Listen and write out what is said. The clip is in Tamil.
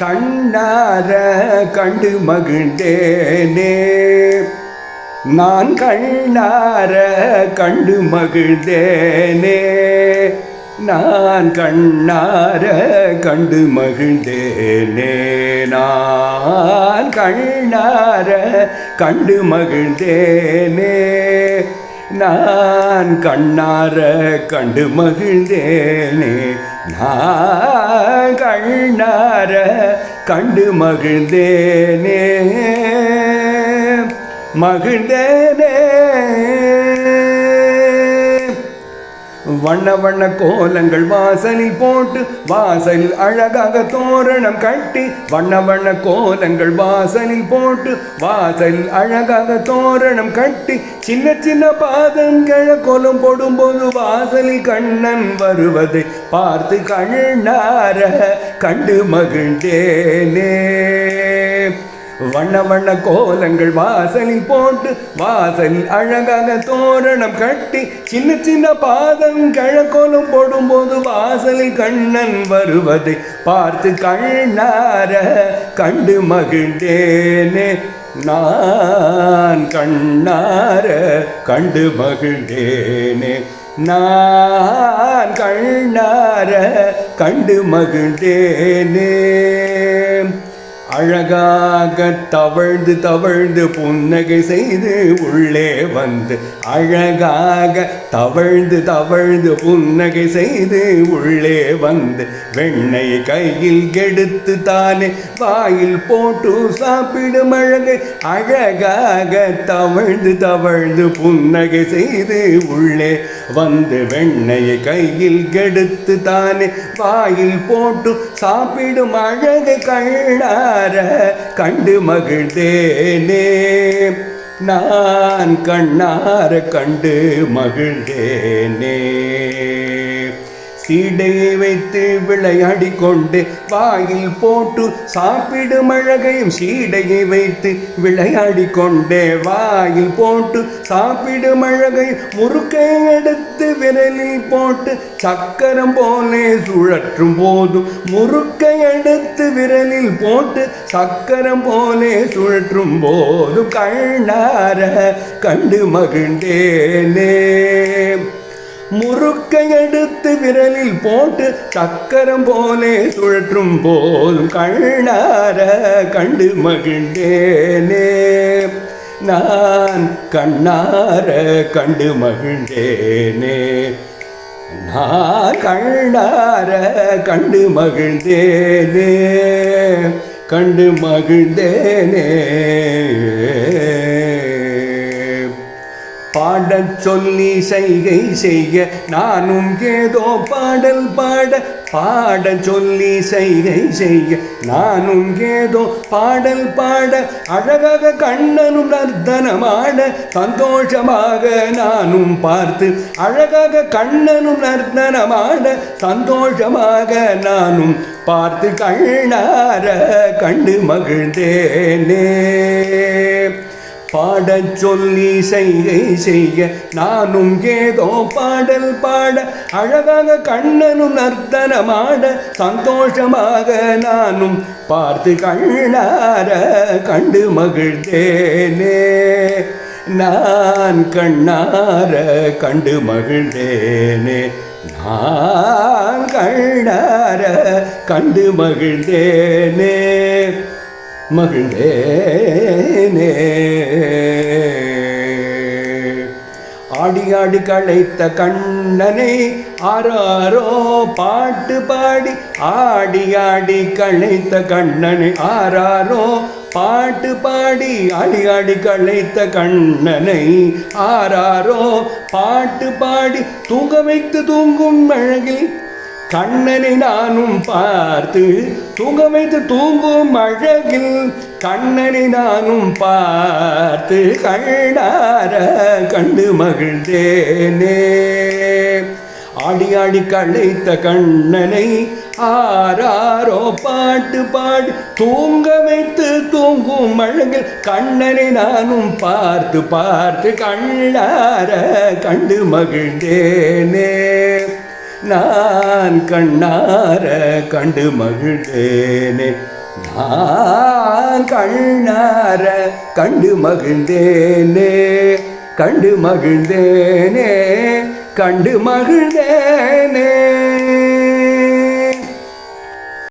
கண்ணார கண்டு மகிழ்ந்தேனே. நான் கண்ணார கண்டு மகிழ்ந்தேனே. நான் கண்ணார கண்டு மகிழ்ந்தேனே. நான் கண்ணார கண்டு மகிழ்ந்தேனே. நான் கண்ணார கண்டு மகிழ்ந்தேனே. நான் கண்ணார கண்டு மகிழ்ந்தேனே. மகிழ்ந்தேனே. வண்ண வண்ண கோலங்கள் வாசலில் போட்டு வாசலில் அழகாக தோரணம் கட்டி வண்ண வண்ண கோலங்கள் வாசலில் போட்டு வாசலில் அழகாக தோரணம் கட்டி சின்ன சின்ன பாதம் கோலம் போடும்போது வாசலில் கண்ணன் வருவதை பார்த்து கண்ணார கண்டு மகிழ்ந்தேனே. வண்ண வண்ண கோலங்கள் வாசலில் போட்டு வாசல் அழகாக தோரணம் கட்டி சின்ன சின்ன பாதம் கிழக்கோலம் போடும்போது வாசலில் கண்ணன் வருவதை பார்த்து கண்ணார கண்டு மகிழ்ந்தேனே. நான் கண்ணார கண்டு மகிழ்ந்தேனே. நான் கண்ணார கண்டு மகிழ்ந்தேனே. அழகாக தவழ்ந்து தவழ்ந்து புன்னகை செய்து உள்ளே வந்து அழகாக தவழ்ந்து தவழ்ந்து புன்னகை செய்து உள்ளே வந்து வெண்ணை கையில் கெடுத்து தானே வாயில் போட்டு சாப்பிடும் அழகை அழகாக தவழ்ந்து தவழ்ந்து புன்னகை செய்து உள்ளே வந்து வெண்ணையை கையில் கெடுத்து தானே வாயில் போட்டு சாப்பிடும் அழகை கண்ணார கண்டு மகிழ்ந்தேனே. நான் கண்ணார கண்டு மகிழ்ந்தேனே. சீடையை வைத்து விளையாடி கொண்டு வாயில் போட்டு சாப்பிடும் அழகையும் சீடையை வைத்து விளையாடி கொண்டே வாயில் போட்டு சாப்பிடும் அழகையும் முறுக்கை எடுத்து விரலில் போட்டு சக்கரம் போலே சுழற்றும் போதும். முறுக்கை எடுத்து விரலில் போட்டு சக்கரம் போலே சுழற்றும் போதும். கண்ணார கண்டு மகிழ்ந்தேனே. முறுக்கை எடுத்து விரலில் போட்டு சக்கரம் போலே சுழற்றும் போல் கண்ணார கண்டு மகிழ்ந்தேனே. நான் கண்ணார கண்டு மகிழ்ந்தேனே. நான் கண்ணார கண்டு மகிழ்ந்தேனே. கண்டு மகிழ்ந்தேனே. பாடச் சொல்லி செய்கை செய்ய நானும் ஏதோ பாடல் பாட பாட சொல்லி செய்கை செய்ய நானும் ஏதோ பாடல் பாட அழகாக கண்ணனும் நர்த்தனமாட சந்தோஷமாக நானும் பார்த்து அழகாக கண்ணனும் நர்த்தனமாட சந்தோஷமாக நானும் பார்த்து கண்ணார கண்டு மகிழ்ந்தேனே. பாடச் சொல்லி செய்கை செய்ய நானும் ஏதோ பாடல் பாட அழகாக கண்ணனும் நர்த்தனமாட சந்தோஷமாக நானும் பார்த்து கண்ணார கண்டு மகிழ்ந்தேனே. நான் கண்ணார கண்டு மகிழ்ந்தேனே. நான் கண்ணார கண்டு மகிழ்ந்தேனே. மகிழ்வேனே ஆடி ஆடி களைத்த கண்ணனை ஆராரோ பாட்டு பாடி ஆடி ஆடி களைத்த கண்ணனை ஆராரோ பாட்டு பாடி ஆடி ஆடி களைத்த கண்ணனை ஆராரோ பாட்டு பாடி தூங்க வைத்து தூங்கும் அழகில் கண்ணனை நானும் பார்த்து தூங்க வைத்து தூங்கும் அழகில் கண்ணனை நானும் பார்த்து கண்ணார கண்டு மகிழ்ந்தேனே. ஆடி ஆடி களைத்த கண்ணனை ஆராரோ பாட்டு பாடி தூங்க வைத்து தூங்கும் அழகில் கண்ணனை நானும் பார்த்து பார்த்து கண்ணார கண்டு மகிழ்ந்தேனே. நான் கண்ணார கண்டு மகிழ்ந்தேனே. நான் கண்ணார கண்டு மகிழ்ந்தேனே. கண்டு மகிழ்ந்தேனே கண்டு மகிழ்ந்தேனே.